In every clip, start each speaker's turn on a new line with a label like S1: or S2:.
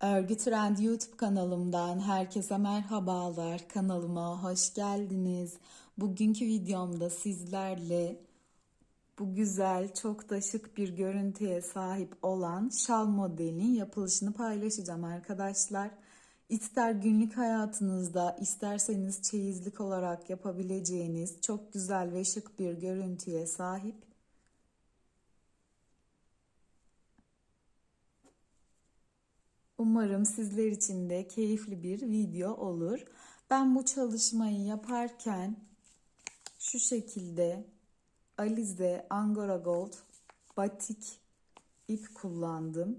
S1: Örgü Trend YouTube kanalımdan herkese merhabalar. Kanalıma hoş geldiniz. Bugünkü videomda sizlerle bu güzel, çok da şık bir görüntüye sahip olan şal modelinin yapılışını paylaşacağım arkadaşlar. İster günlük hayatınızda, isterseniz çeyizlik olarak yapabileceğiniz çok güzel ve şık bir görüntüye sahip. Umarım sizler için de keyifli bir video olur. Ben bu çalışmayı yaparken şu şekilde Alize Angora Gold batik ip kullandım.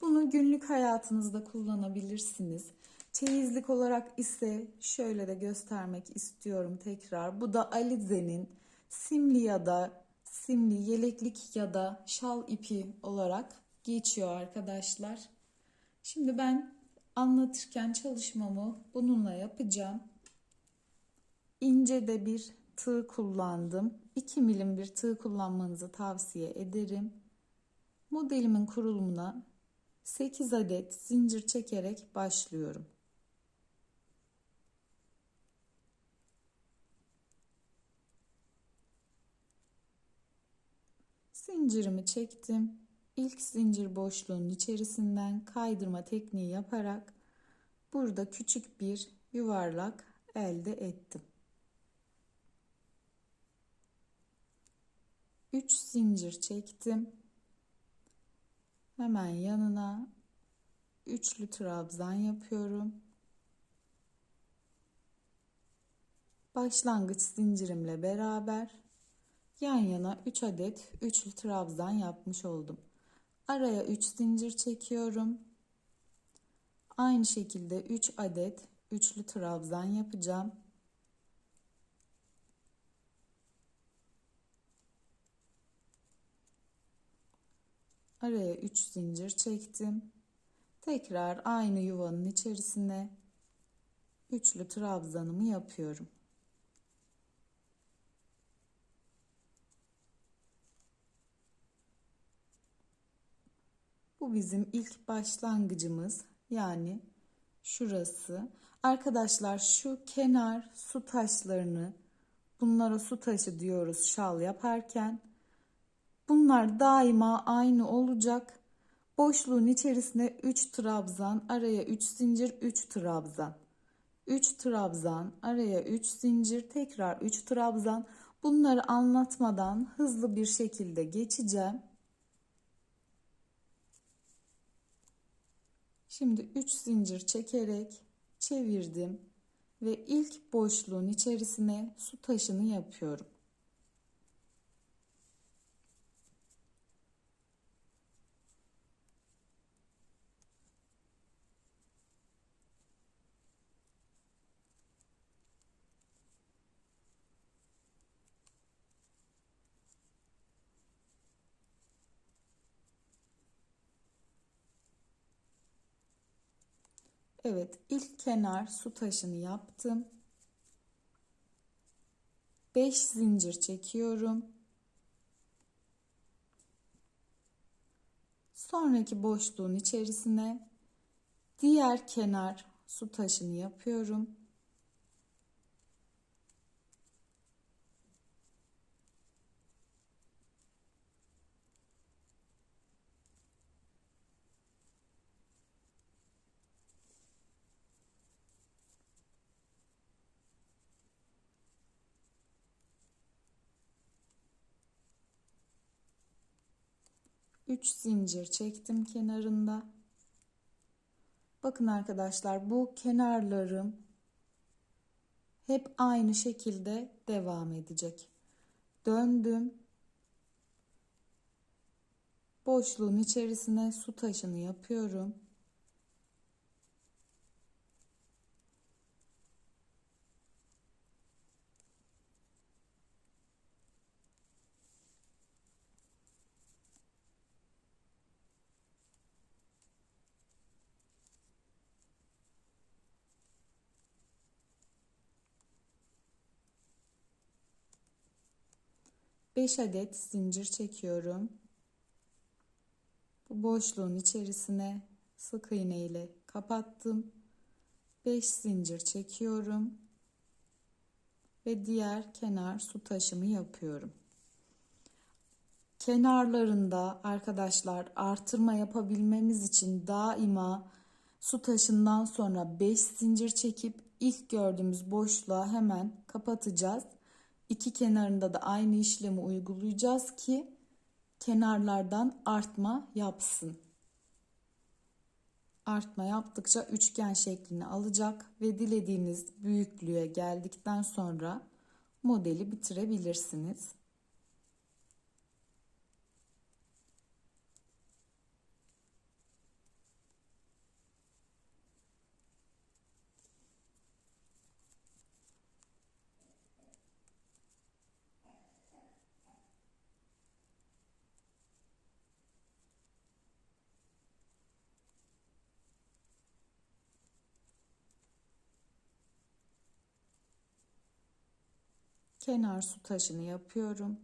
S1: Bunu günlük hayatınızda kullanabilirsiniz. Çeyizlik olarak ise şöyle de göstermek istiyorum tekrar. Bu da Alize'nin simli ya da simli yeleklik ya da şal ipi olarak geçiyor arkadaşlar. Şimdi ben anlatırken çalışmamı bununla yapacağım. İnce de bir tığ kullandım. 2 milim bir tığ kullanmanızı tavsiye ederim. Modelimin kurulumuna 8 adet zincir çekerek başlıyorum. Zincirimi çektim. İlk zincir boşluğunun içerisinden kaydırma tekniği yaparak burada küçük bir yuvarlak elde ettim. 3 zincir çektim. Hemen yanına üçlü trabzan yapıyorum. Başlangıç zincirimle beraber yan yana 3 adet üçlü trabzan yapmış oldum. Araya 3 zincir çekiyorum. Aynı şekilde 3 adet üçlü trabzan yapacağım. Araya 3 zincir çektim. Tekrar aynı yuvanın içerisine üçlü trabzanımı yapıyorum. Bu bizim ilk başlangıcımız. Yani şurası. Arkadaşlar şu kenar su taşlarını bunlara su taşı diyoruz şal yaparken. Bunlar daima aynı olacak. Boşluğun içerisine 3 trabzan, araya 3 zincir, 3 trabzan. 3 trabzan, araya 3 zincir, tekrar 3 trabzan. Bunları anlatmadan hızlı bir şekilde geçeceğim. Şimdi 3 zincir çekerek çevirdim ve ilk boşluğun içerisine su taşını yapıyorum. Evet, ilk kenar su taşını yaptım. 5 zincir çekiyorum. Sonraki boşluğun içerisine diğer kenar su taşını yapıyorum. Üç zincir çektim kenarında. Bakın arkadaşlar bu kenarlarım hep aynı şekilde devam edecek. Döndüm. Boşluğun içerisine su taşını yapıyorum. Beş adet zincir çekiyorum. Bu boşluğun içerisine sık iğne ile kapattım. 5 zincir çekiyorum. Ve diğer kenar su taşımı yapıyorum. Kenarlarında arkadaşlar artırma yapabilmemiz için daima su taşından sonra 5 zincir çekip ilk gördüğümüz boşluğa hemen kapatacağız. İki kenarında da aynı işlemi uygulayacağız ki kenarlardan artma yapsın. Artma yaptıkça üçgen şeklini alacak ve dilediğiniz büyüklüğe geldikten sonra modeli bitirebilirsiniz. Kenar su taşını yapıyorum.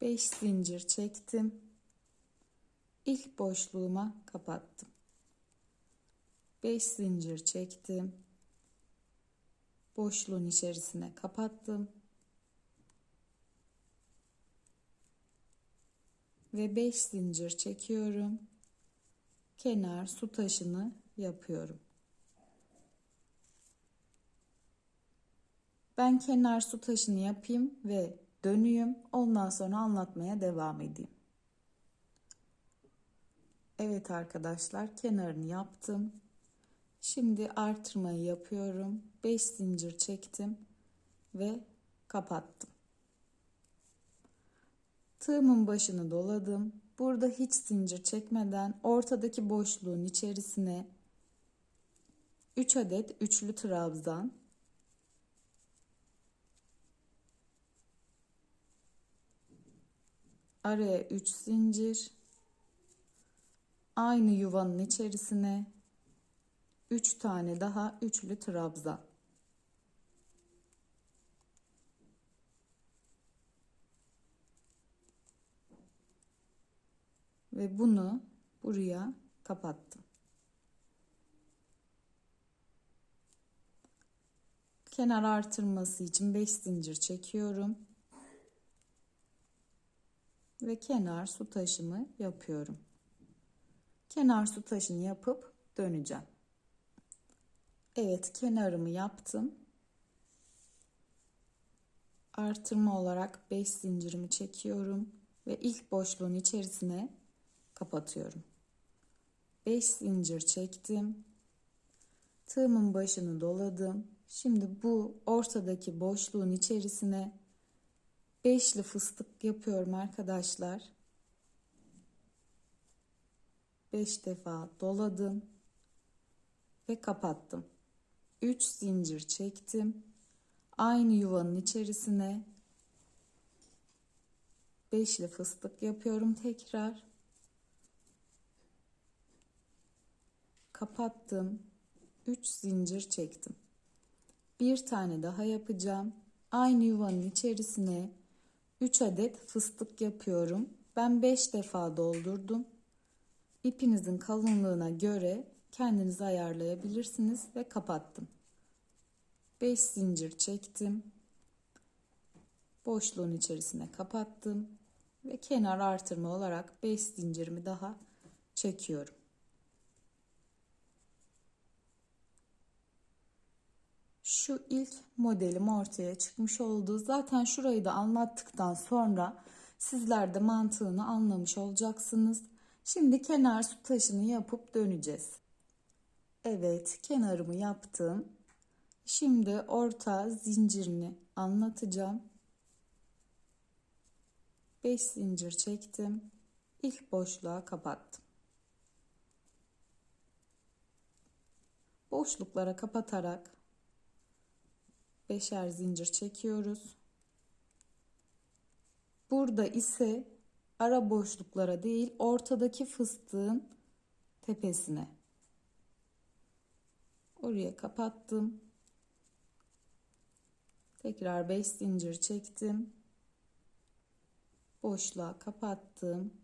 S1: Beş zincir çektim. İlk boşluğuma kapattım. Beş zincir çektim. Boşluğun içerisine kapattım. Ve 5 zincir çekiyorum. Kenar su taşını yapıyorum. Ben kenar su taşını yapayım ve dönüyüm. Ondan sonra anlatmaya devam edeyim. Evet arkadaşlar kenarını yaptım. Şimdi artırmayı yapıyorum. 5 zincir çektim ve kapattım. Tığımın başını doladım. Burada hiç zincir çekmeden ortadaki boşluğun içerisine 3 adet üçlü trabzan araya 3 zincir aynı yuvanın içerisine 3 tane daha üçlü trabzan ve bunu buraya kapattım. Kenar artırması için 5 zincir çekiyorum. Ve kenar su taşımı yapıyorum. Kenar su taşını yapıp döneceğim. Evet kenarımı yaptım. Artırma olarak 5 zincirimi çekiyorum ve ilk boşluğun içerisine kapatıyorum. 5 zincir çektim. Tığımın başını doladım. Şimdi bu ortadaki boşluğun içerisine beşli fıstık yapıyorum arkadaşlar. 5 defa doladım ve kapattım. 3 zincir çektim. Aynı yuvanın içerisine beşli fıstık yapıyorum tekrar. Kapattım. 3 zincir çektim. Bir tane daha yapacağım. Aynı yuvanın içerisine 3 adet fıstık yapıyorum. Ben 5 defa doldurdum. İpinizin kalınlığına göre kendiniz ayarlayabilirsiniz ve kapattım. 5 zincir çektim. Boşluğun içerisine kapattım ve kenar artırma olarak 5 zincirimi daha çekiyorum. Şu ilk modelim ortaya çıkmış oldu. Zaten şurayı da anlattıktan sonra sizler de mantığını anlamış olacaksınız. Şimdi kenar su taşını yapıp döneceğiz. Evet kenarımı yaptım. Şimdi orta zincirini anlatacağım. 5 zincir çektim. İlk boşluğa kapattım. Boşluklara kapatarak beşer zincir çekiyoruz. Burada ise ara boşluklara değil ortadaki fıstığın tepesine Oraya kapattım. Tekrar 5 zincir çektim. Boşluğa kapattım.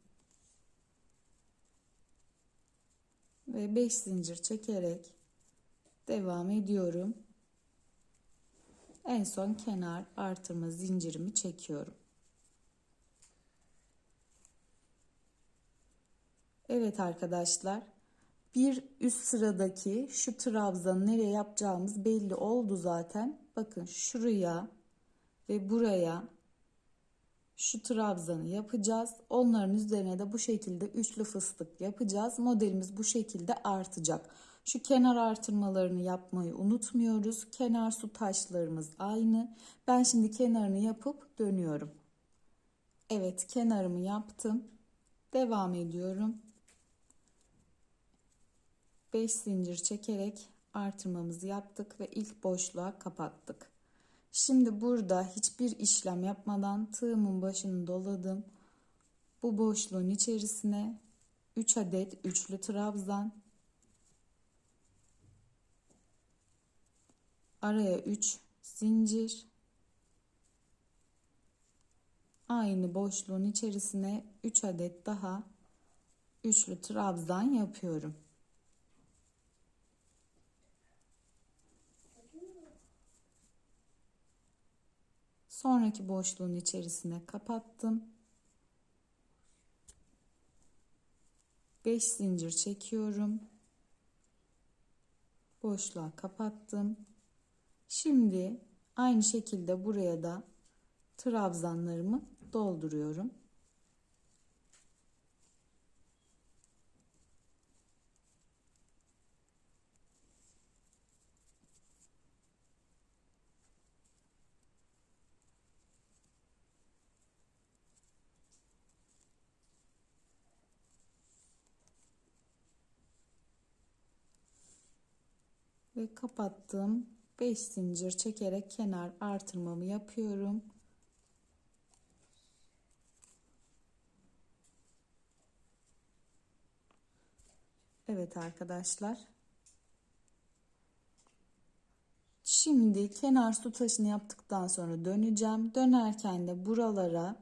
S1: Ve 5 zincir çekerek devam ediyorum. En son kenar artırma zincirimi çekiyorum. Evet arkadaşlar. Bir üst sıradaki şu trabzanı nereye yapacağımız belli oldu zaten. Bakın şuraya ve buraya şu trabzanı yapacağız. Onların üzerine de bu şekilde üçlü fıstık yapacağız. Modelimiz bu şekilde artacak. Şu kenar artırmalarını yapmayı unutmuyoruz. Kenar su taşlarımız aynı. Ben şimdi kenarını yapıp dönüyorum. Evet kenarımı yaptım. Devam ediyorum. 5 zincir çekerek artırmamızı yaptık ve ilk boşluğa kapattık. Şimdi burada hiçbir işlem yapmadan tığımın başını doladım. Bu boşluğun içerisine 3 adet üçlü trabzan araya 3 zincir aynı boşluğun içerisine 3 adet daha üçlü trabzan yapıyorum. Sonraki boşluğun içerisine kapattım. 5 zincir çekiyorum. Boşluğa kapattım. Şimdi aynı şekilde buraya da trabzanlarımı dolduruyorum. ve kapattım. 5 zincir çekerek kenar artırmamı yapıyorum. Evet arkadaşlar. Şimdi kenar su taşını yaptıktan sonra döneceğim. Dönerken de buralara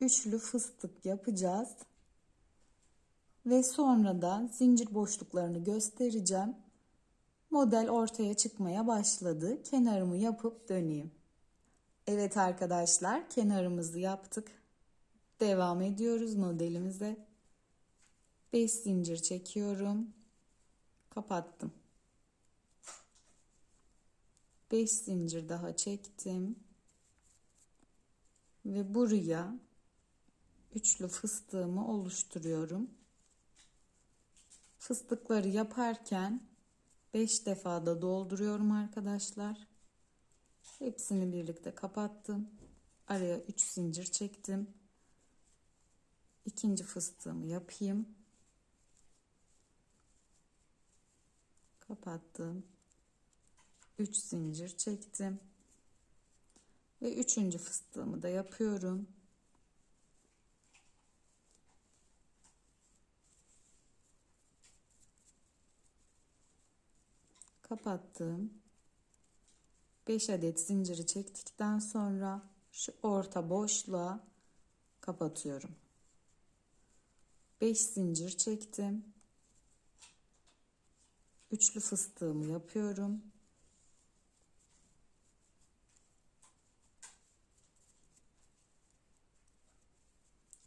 S1: üçlü fıstık yapacağız. Ve sonra da zincir boşluklarını göstereceğim model ortaya çıkmaya başladı. Kenarımı yapıp döneyim. Evet arkadaşlar kenarımızı yaptık. Devam ediyoruz modelimize. 5 zincir çekiyorum. Kapattım. 5 zincir daha çektim. Ve buraya üçlü fıstığımı oluşturuyorum. Fıstıkları yaparken 5 defada dolduruyorum arkadaşlar. Hepsini birlikte kapattım. Araya 3 zincir çektim. İkinci fıstığımı yapayım. Kapattım. 3 zincir çektim. Ve üçüncü fıstığımı da yapıyorum. Kapattım. 5 adet zinciri çektikten sonra şu orta boşluğa kapatıyorum. 5 zincir çektim. Üçlü fıstığımı yapıyorum.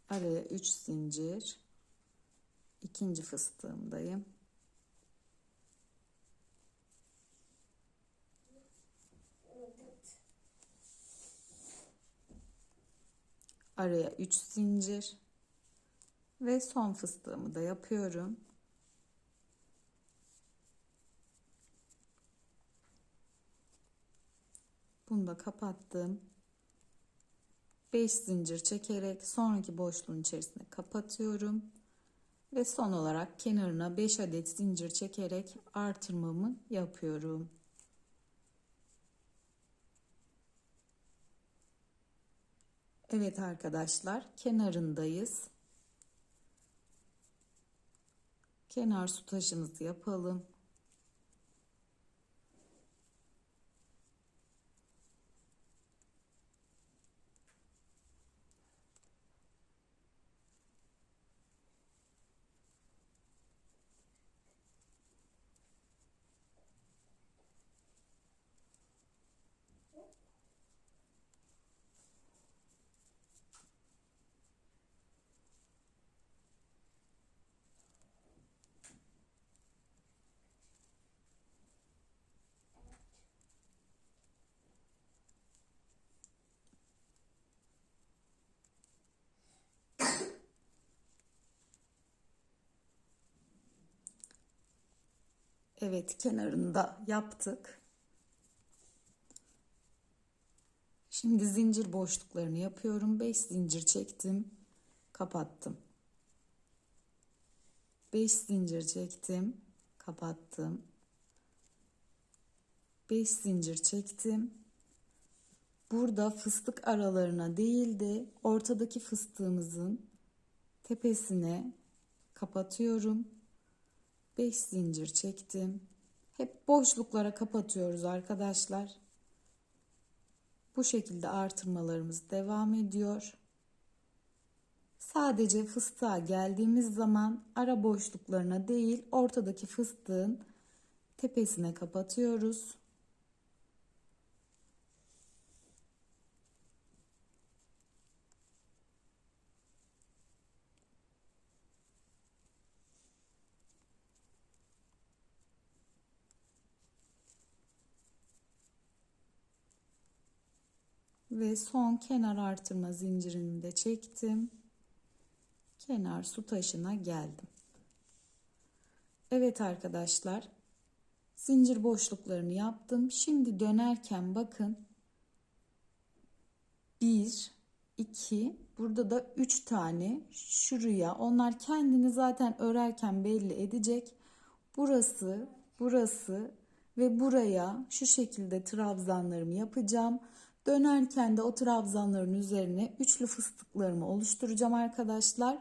S1: Araya 3 zincir. ikinci fıstığımdayım. Araya 3 zincir ve son fıstığımı da yapıyorum. Bunu da kapattım. 5 zincir çekerek sonraki boşluğun içerisine kapatıyorum. Ve son olarak kenarına 5 adet zincir çekerek artırmamı yapıyorum. Evet arkadaşlar kenarındayız. Kenar su taşımızı yapalım. Evet kenarında yaptık. Şimdi zincir boşluklarını yapıyorum. 5 zincir çektim. Kapattım. 5 zincir çektim. Kapattım. 5 zincir çektim. Burada fıstık aralarına değil de ortadaki fıstığımızın tepesine kapatıyorum. 5 zincir çektim. Hep boşluklara kapatıyoruz arkadaşlar. Bu şekilde artırmalarımız devam ediyor. Sadece fıstığa geldiğimiz zaman ara boşluklarına değil ortadaki fıstığın tepesine kapatıyoruz. Ve son kenar artırma zincirini de çektim. Kenar su taşına geldim. Evet arkadaşlar. Zincir boşluklarını yaptım. Şimdi dönerken bakın. 1 2 burada da 3 tane şuraya. Onlar kendini zaten örerken belli edecek. Burası, burası ve buraya şu şekilde trabzanlarımı yapacağım. Dönerken de o trabzanların üzerine üçlü fıstıklarımı oluşturacağım arkadaşlar.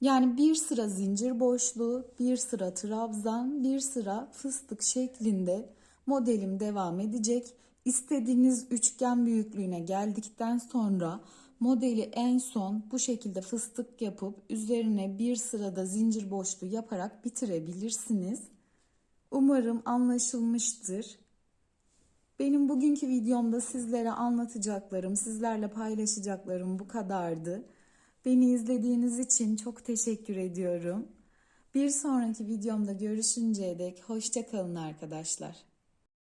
S1: Yani bir sıra zincir boşluğu, bir sıra trabzan, bir sıra fıstık şeklinde modelim devam edecek. İstediğiniz üçgen büyüklüğüne geldikten sonra modeli en son bu şekilde fıstık yapıp üzerine bir sırada zincir boşluğu yaparak bitirebilirsiniz. Umarım anlaşılmıştır. Benim bugünkü videomda sizlere anlatacaklarım, sizlerle paylaşacaklarım bu kadardı. Beni izlediğiniz için çok teşekkür ediyorum. Bir sonraki videomda görüşünceye dek hoşça kalın arkadaşlar.